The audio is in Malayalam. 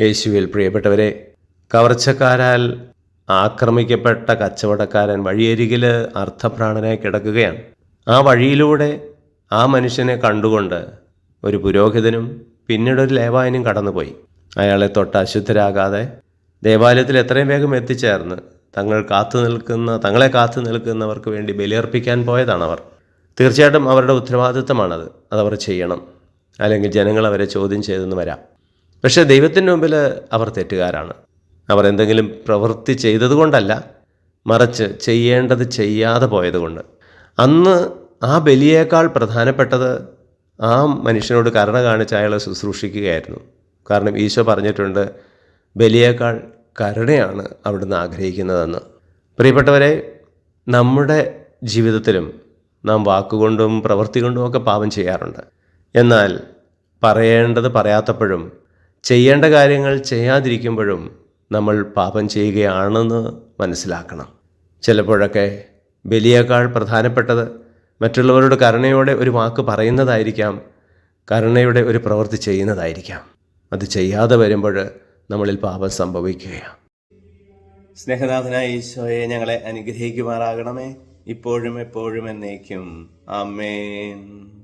യേശുവിൽ പ്രിയപ്പെട്ടവരെ കവർച്ചക്കാരാൽ ആക്രമിക്കപ്പെട്ട കച്ചവടക്കാരൻ വഴിയരികിൽ അർത്ഥപ്രാണനായി കിടക്കുകയാണ്. ആ വഴിയിലൂടെ ആ മനുഷ്യനെ കണ്ടുകൊണ്ട് ഒരു പുരോഹിതനും പിന്നീട് ഒരു ലേവായനും കടന്നുപോയി. അയാളെ തൊട്ട് അശുദ്ധരാകാതെ ദേവാലയത്തിൽ എത്രയും വേഗം എത്തിച്ചേർന്ന് തങ്ങൾ കാത്തു നിൽക്കുന്ന തങ്ങളെ കാത്തു നിൽക്കുന്നവർക്ക് വേണ്ടി ബലിയർപ്പിക്കാൻ പോയതാണ് അവർ. തീർച്ചയായിട്ടും അവരുടെ ഉത്തരവാദിത്തമാണത്. അതവർ ചെയ്യണം. അല്ലെങ്കിൽ ജനങ്ങൾ അവരെ ചോദ്യം ചെയ്തെന്ന് വരാം. പക്ഷേ ദൈവത്തിന്റെ മുമ്പിൽ അവർ തെറ്റുകാരാണ്. അവർ എന്തെങ്കിലും പ്രവൃത്തി ചെയ്തതുകൊണ്ടല്ല മറിച്ച് ചെയ്യേണ്ടത് ചെയ്യാതെ പോയതുകൊണ്ട്. അന്ന് ആ ബലിയേക്കാൾ പ്രധാനപ്പെട്ടത് ആ മനുഷ്യനോട് കരുണ കാണിച്ച് അയാളെ ശുശ്രൂഷിക്കുകയായിരുന്നു. കാരണം ഈശോ പറഞ്ഞിട്ടുണ്ട് ബലിയേക്കാൾ കരുണയാണ് അവിടുന്ന് ആഗ്രഹിക്കുന്നതെന്ന്. പ്രിയപ്പെട്ടവരെ നമ്മുടെ ജീവിതത്തിലും നാം വാക്കുകൊണ്ടും പ്രവൃത്തി കൊണ്ടും ഒക്കെ പാപം ചെയ്യാറുണ്ട്. എന്നാൽ പറയേണ്ടത് പറയാത്തപ്പോഴും ചെയ്യേണ്ട കാര്യങ്ങൾ ചെയ്യാതിരിക്കുമ്പോഴും നമ്മൾ പാപം ചെയ്യുകയാണെന്ന് മനസ്സിലാക്കണം. ചിലപ്പോഴൊക്കെ ബലിയേക്കാൾ പ്രധാനപ്പെട്ടത് മറ്റുള്ളവരുടെ കരുണയോടെ ഒരു വാക്ക് പറയുന്നതായിരിക്കാം കരുണയുടെ ഒരു പ്രവൃത്തി ചെയ്യുന്നതായിരിക്കാം. അത് ചെയ്യാതെ വരുമ്പോൾ നമ്മളിൽ പാപം സംഭവിക്കുകയാണ്. സ്നേഹനാഥനായ ഈശോയെ ഞങ്ങളെ അനുഗ്രഹിക്കുമാറാകണമേ. ഇപ്പോഴും എപ്പോഴും എന്നേക്കും. ആമേൻ.